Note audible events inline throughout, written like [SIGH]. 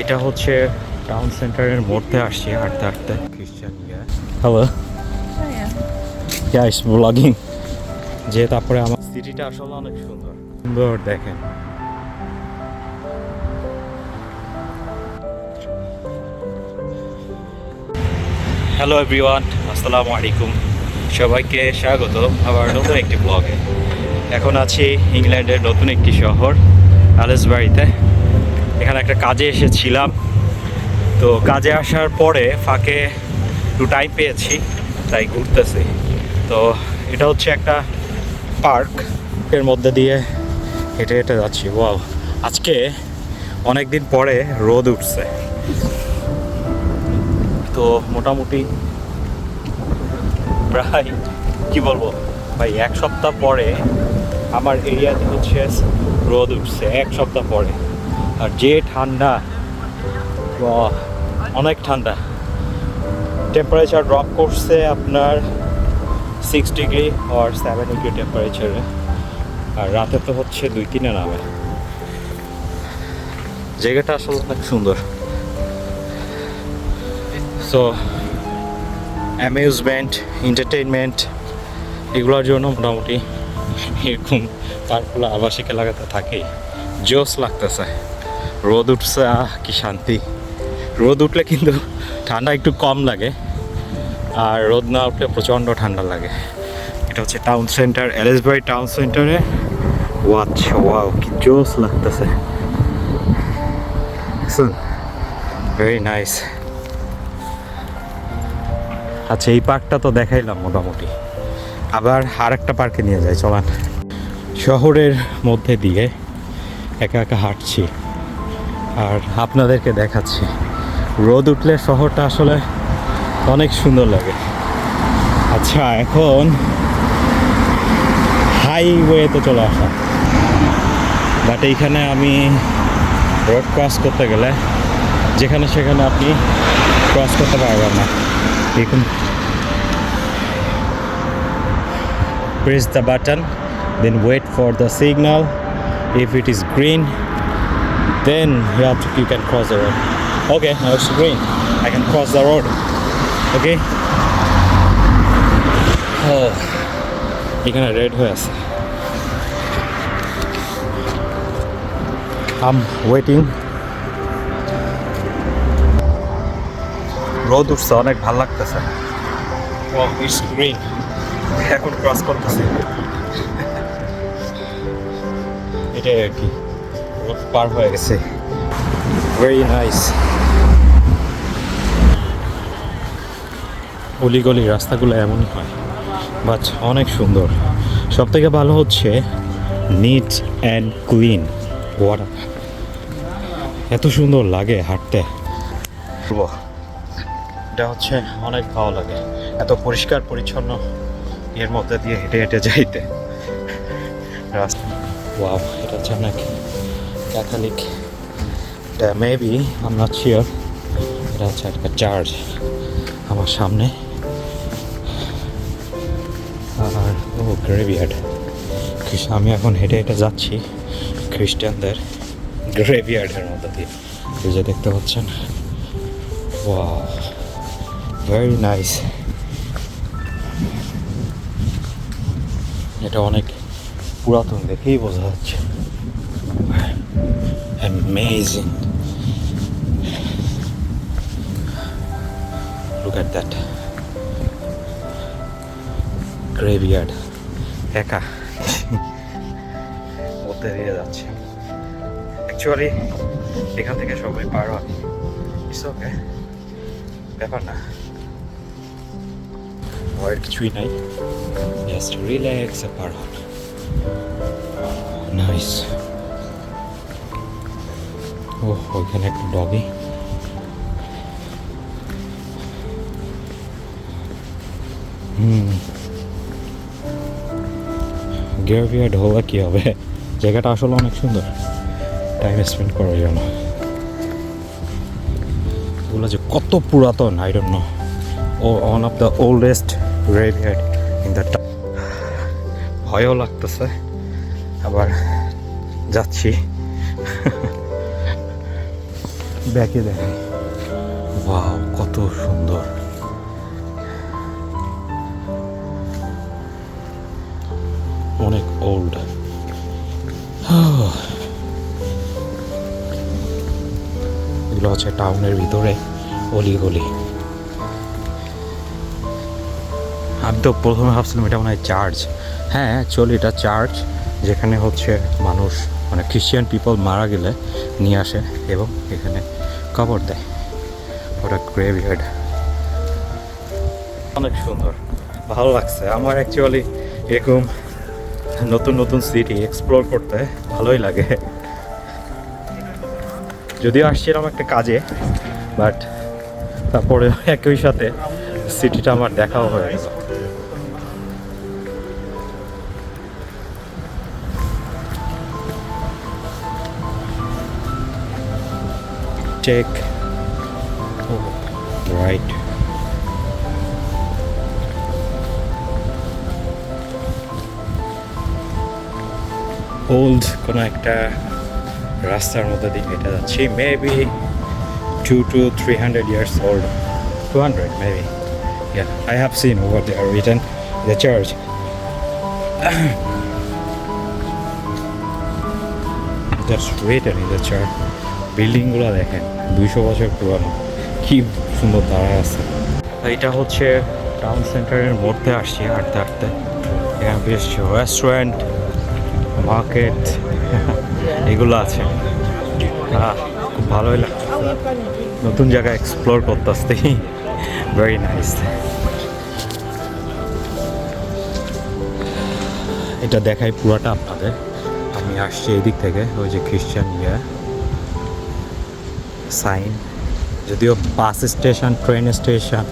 এটা হচ্ছে টাউন সেন্টারের মধ্যে আসছি হাঁটতে হাঁটতে। খ্রিস্টান হ্যালো গাইস ব্লগিং যে তারপরে আমার সিটিটা আসলে অনেক সুন্দর। সুন্দর দেখেন। হ্যালো এভরিওয়ান আসসালামু আলাইকুম। সবাইকে স্বাগত আবার নতুন একটি ব্লগে এখন আছি ইংল্যান্ডের নতুন একটি শহর আলেসবাড়িতে। এখানে একটা কাজে এসেছিলাম। তো কাজে আসার পরে ফাঁকে একটু টাইম পেয়েছি, তাই ঘুরতেছি। তো এটা হচ্ছে একটা পার্কের মধ্যে দিয়ে হেঁটে হেঁটে যাচ্ছি। ওয়াও আজকে অনেক দিন পরে রোদ উঠছে। তো মোটামুটি প্রায়, কি বলব? ভাই, এক সপ্তাহ পরে আমার এরিয়াতে হচ্ছে রোদ উঠছে, এক সপ্তাহ পরে। আর যে ঠান্ডা অনেক ঠান্ডা। টেম্পারেচার ড্রপ করছে আপনার সিক্স ডিগ্রি আর সেভেন ডিগ্রি টেম্পারেচারে আর রাতে তো হচ্ছে দুই তিনে নামে। জায়গাটা আসলে অনেক সুন্দর। সো অ্যামিউজমেন্ট এন্টারটেইনমেন্ট এগুলোর জন্য মোটামুটি এরকম পার্কগুলো আবাসিক এলাকাতে থাকেই জোস লাগতেছে। রোদ উঠছে কি শান্তি। রোদ উঠলে কিন্তু ঠান্ডা একটু কম লাগে, আর রোদ না উঠলে প্রচণ্ড ঠান্ডা লাগে। এটা হচ্ছে টাউন সেন্টার এলিসবারি টাউন সেন্টারে ওয়াচ ওয়াও কি জোস লাগতেছে। ভেরি নাইস আচ্ছা এই পার্কটা তো দেখাইলাম মোটামুটি। আবার আর একটা পার্কে নিয়ে যাই, চলান। শহরের মধ্যে দিয়ে একা একা হাঁটছি। আর আপনাদেরকে দেখাচ্ছি। রোদ উঠলে শহরটা আসলে অনেক সুন্দর লাগে। আচ্ছা এখন হাইওয়েতে চলে আসা। বাট এইখানে আমি রোড ক্রস করতে গেলে যেখানে সেখানে আপনি ক্রস করতে পারবেন না। দেখুন। Press the button, then wait for the signal. If it is green then you have to you can cross the road okay now it's green i can cross the road okay oh এখানে red হয়ে আছে আম waiting রোদ উঠছে অনেক ভালো লাগতেছে it's green এখন cross করতেছি এটাই আর কি পার হয়ে গেছে। ভেরি নাইস অলিগলি রাস্তাগুলো এমনই হয় বাট অনেক সুন্দর সব থেকে ভালো হচ্ছে নিট অ্যান্ড ক্লিন ওয়াটার এত সুন্দর লাগে হাঁটতে। এটা হচ্ছে অনেক ভালো লাগে। এত পরিষ্কার, পরিচ্ছন্ন, এর মধ্যে দিয়ে হেঁটে হেঁটে যাইতে। রাস্তা ওয়াও এটা হচ্ছে অনেক ক্যাথলিক এটা মেবি আম নট শিওর এটা হচ্ছে একটা চার্চ আমার সামনে। আর, ও গ্রেভিয়ার্ড আমি এখন হেঁটে হেঁটে যাচ্ছি। খ্রিস্টানদের গ্রেভিয়ার্ডের মধ্যে দিয়ে। এই যে দেখতে পাচ্ছেন? ওয়াও ভেরি নাইস এটা অনেক পুরাতন দেখেই বোঝা যাচ্ছে। Amazing look at that graveyard একা মধ্যে দিয়ে যাচ্ছে। অ্যাকচুয়ালি এখান থেকে সবাই পার হয়। ইটস ওকে ব্যাপার না। ভয়ের কিছুই নাই। জাস্ট রিল্যাক্স পার হন নাইস ও ওইখানে একটা ডগি। হুম। গেভিয়ার্ড হলে কি হবে? জায়গাটা আসলে অনেক সুন্দর। টাইম স্পেন্ড করার জন্য। এগুলো যে কত পুরাতন I don't know oh one of the oldest graveyard in the ভয়ও লাগতেছে। আবার যাচ্ছি। ব্যাকে দেখাই ওয়াও, কত সুন্দর। অনেক ওল্ড এগুলো হচ্ছে টাউনের ভিতরে অলিগলি আমি তো প্রথমে ভাবছিলাম এটা মনে হয় চার্চ হ্যাঁ অ্যাকচুয়ালি এটা চার্চ যেখানে হচ্ছে মানুষ মানে খ্রিশ্চান পিপল মারা গেলে নিয়ে আসে এবং এখানে কবর দেয়। ওটা গ্রেভিয়ার্ড অনেক সুন্দর। ভালো লাগছে। আমার অ্যাকচুয়ালি এরকম নতুন নতুন সিটি এক্সপ্লোর করতে ভালোই লাগে। যদিও আসছিলাম একটা কাজে বাট তারপরে একই সাথে সিটিটা আমার দেখাও হয়ে গেল। check oh, right ওল্ড কোনো একটা রাস্তার মধ্যে দিয়ে হেঁটে যাচ্ছি maybe two two three hundred years old two hundred maybe yeah i have seen over there written the church [COUGHS] just written in the church বিল্ডিংগুলো দেখেন, দুইশো বছর পুরানো। কি সুন্দর দাঁড়ায় আছে। এটা হচ্ছে টাউন সেন্টারের মধ্যে আসছি হাঁটতে হাঁটতে। এখানে বেশ রেস্টুরেন্ট মার্কেট [LAUGHS] এগুলো আছে। খুব ভালোই লাগছে। নতুন জায়গা এক্সপ্লোর করতে আসতে ভেরি নাইস এটা দেখাই পুরাটা আপনাদের। আমি আসছি এই দিক থেকে, ওই যে খ্রিস্টান ইয়ে সাইন, যদিও বাস স্টেশন, ট্রেন স্টেশন,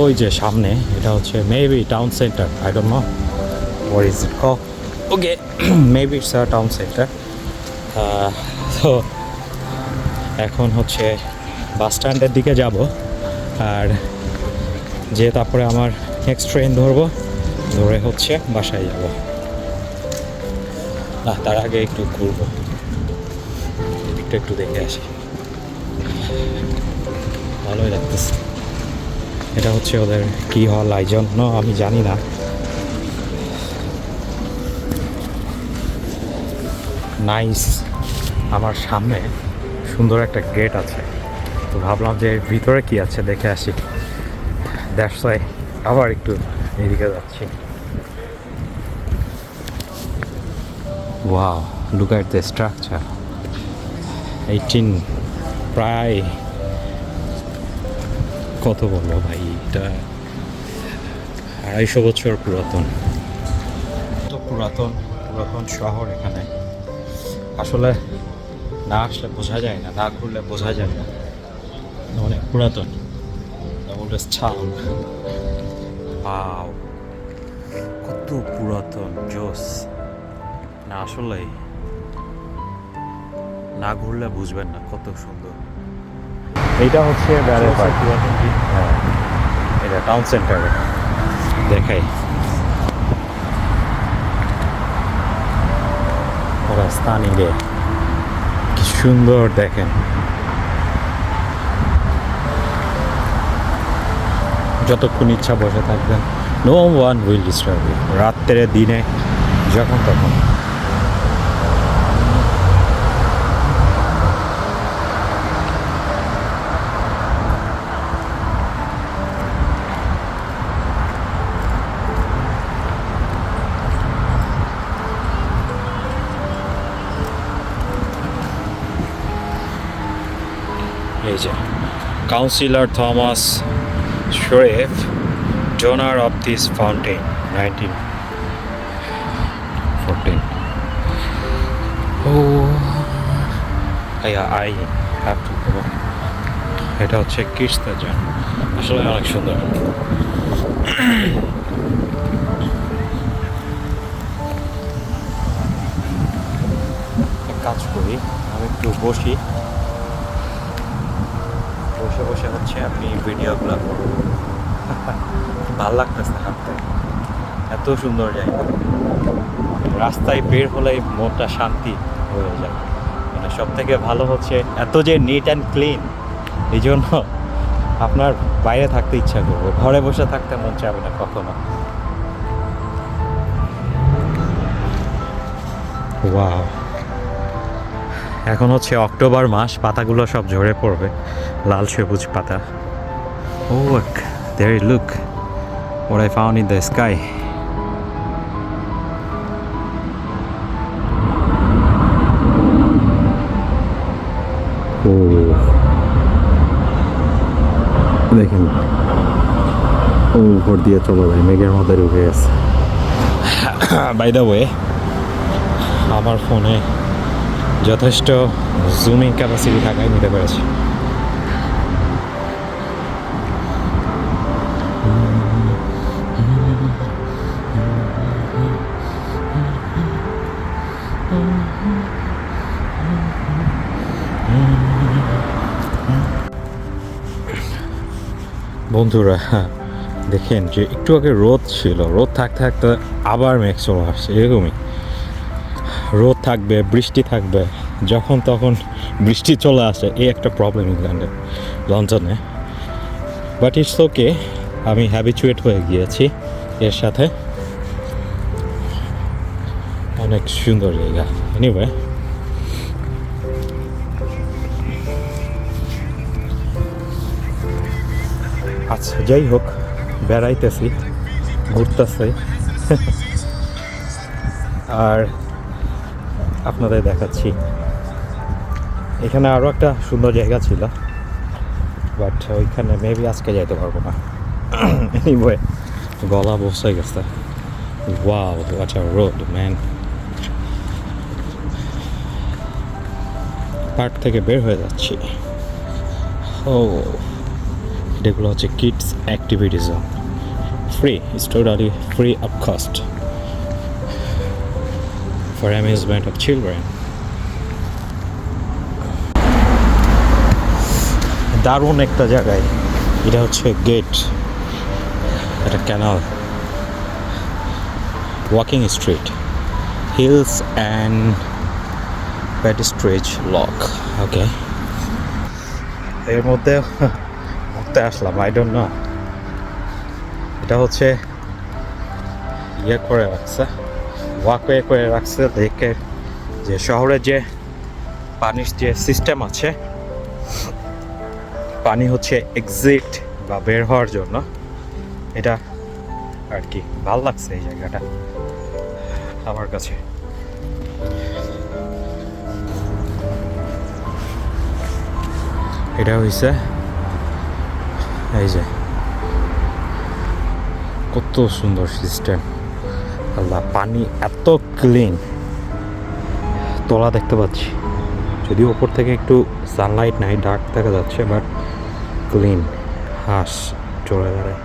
ওই যে সামনে, এটা হচ্ছে maybe town centre I don't know what is it call okay maybe it's a town centre তো এখন হচ্ছে বাস স্ট্যান্ডের দিকে যাব, আর যে তারপরে আমার নেক্সট ট্রেন ধরবো, ধরে হচ্ছে বাসায় যাব। না, তার আগে একটু ঘুরবো। একটু দেখে আসি। ভালোই লাগতেছে। এটা হচ্ছে ওদের কি হল আই জন্য আমি জানি না। নাইস আমার সামনে সুন্দর একটা গেট আছে। তো ভাবলাম যে ভিতরে কি আছে দেখে আসি। দ্যাটস আবার একটু এদিকে যাচ্ছি। Wow look at the structure eighteen প্রায় কত বলব ভাই? এটা আড়াইশো বছর পুরাতন। তো পুরাতন পুরাতন শহর এখানে। আসলে না আসলে বোঝা যায় না না ঘুরলে বোঝা যায় না। অনেক পুরাতন। Oldest town. কত পুরাতন জোস। না আসলেই না ঘুরলে বুঝবেন না কত সুন্দর। এইটা হচ্ছে ব্যারে পার্ক হ্যাঁ। এটা টাউন সেন্টারে দেখাই। রাস্তানি রে কি সুন্দর দেখেন। যতক্ষণ ইচ্ছা বসে থাকবেন no one will disturb you রাত্রে দিনে যখন তখন। এই যে councillor Thomas donor of this fountain 1914 oh yeah, I have to go. এটা হচ্ছে কিস্তাজান আসলে অনেক সুন্দর। কাজ করি আমি একটু বসি। বসে বসে হচ্ছে আপনি ভিডিওগুলো ভালো লাগতেছে হাঁটতে। এত সুন্দর জায়গা। রাস্তায় বের হলে মনটা শান্তি হয়ে যায়। মানে সব থেকে ভালো হচ্ছে এত যে নিট অ্যান্ড ক্লিন এই জন্য আপনার বাইরে থাকতে ইচ্ছা করবে। ঘরে বসে থাকতে মন চাবে না কখনো। ওয়াও। এখন হচ্ছে অক্টোবর মাস পাতাগুলো সব ঝরে পড়বে লাল সবুজ পাতা। ও there look what I found in the sky ও। দেখেন ও উপর দিয়ে চলে যায় মেঘের মধ্যে ঢুকে গেছে। বাই দ্য ওয়ে আমার ফোনে যথেষ্ট জুমিং ক্যাপাসিটি থাকায় নিতে পেরেছি। বন্ধুরা, দেখেন যে একটু আগে রোদ ছিল, রোদ থাকতে থাকতে আবার মেঘ চলে আসছে, এরকমই। রোদ থাকবে, বৃষ্টি থাকবে, যখন তখন বৃষ্টি চলে আসে, এই একটা প্রবলেম ইংল্যান্ডে লন্ডনে বাট ইটস ওকে আমি হ্যাবিচুয়েট হয়ে গিয়েছি এর সাথে। অনেক সুন্দর জায়গা। এনিওয়ে আচ্ছা যাই হোক, বেড়াইতেছি, ঘুরতেছি। [LAUGHS] আর আপনাদের দেখাচ্ছি। এখানে আরও একটা সুন্দর জায়গা ছিল, বাট ওইখানে মেবি আজকে যাইতে পারব না। এনিওয়ে গলা বসে গেছে। Wow what road man park থেকে বের হয়ে যাচ্ছি। ও, এগুলো হচ্ছে kids activity zone free totally free of cost for amusement of children দারুণ একটা জায়গায়। এটা হচ্ছে গেট এটা canal walking street hills and প্যাডিস্ট্রেজ lock okay এর মধ্যে ঘুরতে আসলাম আই ডোন্ট নো এটা হচ্ছে ইয়ে করে রাখছে। ওয়াকওয়ে করে রাখছে, দেখে যে শহরে যে পানির যে সিস্টেম আছে, পানি হচ্ছে এক্সিট বা বের হওয়ার জন্য, এটা আর কি ভালো লাগছে এই জায়গাটা আমার কাছে। এটা হয়েছে এই যে, কত সুন্দর সিস্টেম আল্লাহ, পানি এত ক্লিন তোলা দেখতে পাচ্ছি। যদিও ওপর থেকে একটু সানলাইট নাই ডার্ক দেখা যাচ্ছে বাট ক্লিন হাঁস চলে বেড়ায়।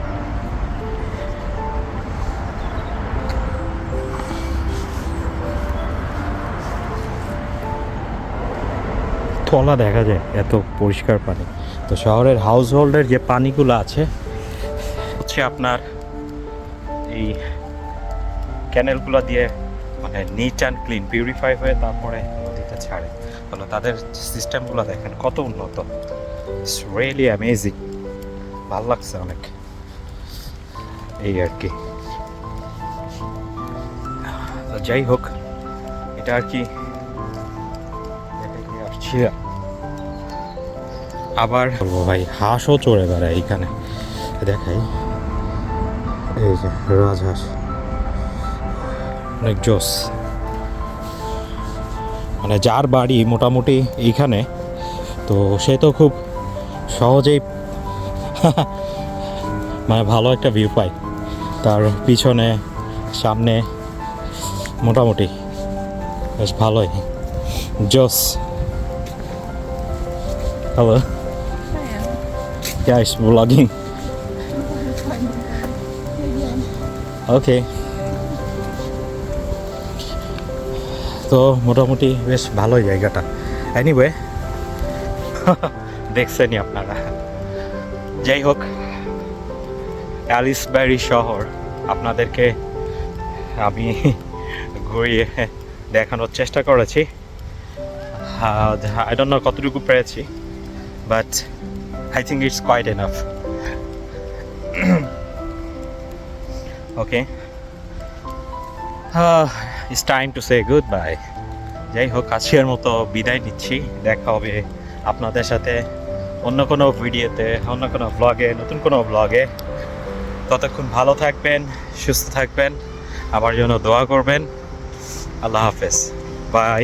তলা দেখা যায়, এত পরিষ্কার পানি। তো শহরের হাউস হোল্ডের যে পানিগুলো আছে, হচ্ছে আপনার এই ক্যানেলগুলো দিয়ে মানে নিট অ্যান্ড ক্লিন পিউরিফাই হয়ে তারপরে নদীতে ছাড়ে। তাহলে তাদের সিস্টেমগুলো দেখেন কত উন্নত। ইটস রিয়েলি অ্যামেজিং ভালো লাগছে অনেক। এই আর কি। যাই হোক, এটা আর কি আবার ভাই, হাঁসও চড়ে বেড়ায় এইখানে। দেখাই। এই যে রাজহাঁস। অনেক জোস মানে যার বাড়ি মোটামুটি এইখানে তো সে তো খুব সহজেই [LAUGHS] মানে ভালো একটা ভিউ পায়। তার পিছনে সামনে মোটামুটি বেশ ভালোই। জোস হ্যালো। Guys vlogging [LAUGHS] ওকে তো মোটামুটি বেশ ভালোই জায়গাটা। এনিওয়ে দেখছেনই আপনারা। যাই হোক অ্যালিসব্যারি শহর আপনাদেরকে আমি ঘুরিয়ে দেখানোর চেষ্টা করেছি। আই ডোন্ট নো কতটুকু পেরেছি but I think it's quite enough okay it's time to say goodbye যাই হোক আজকের মতো বিদায় নিচ্ছি। দেখা হবে আপনাদের সাথে অন্য কোনো ভিডিওতে, অন্য কোনো ব্লগে নতুন কোনো ব্লগে ততক্ষণ ভালো থাকবেন, সুস্থ থাকবেন। আমার জন্য দোয়া করবেন। আল্লাহ হাফেজ। বাই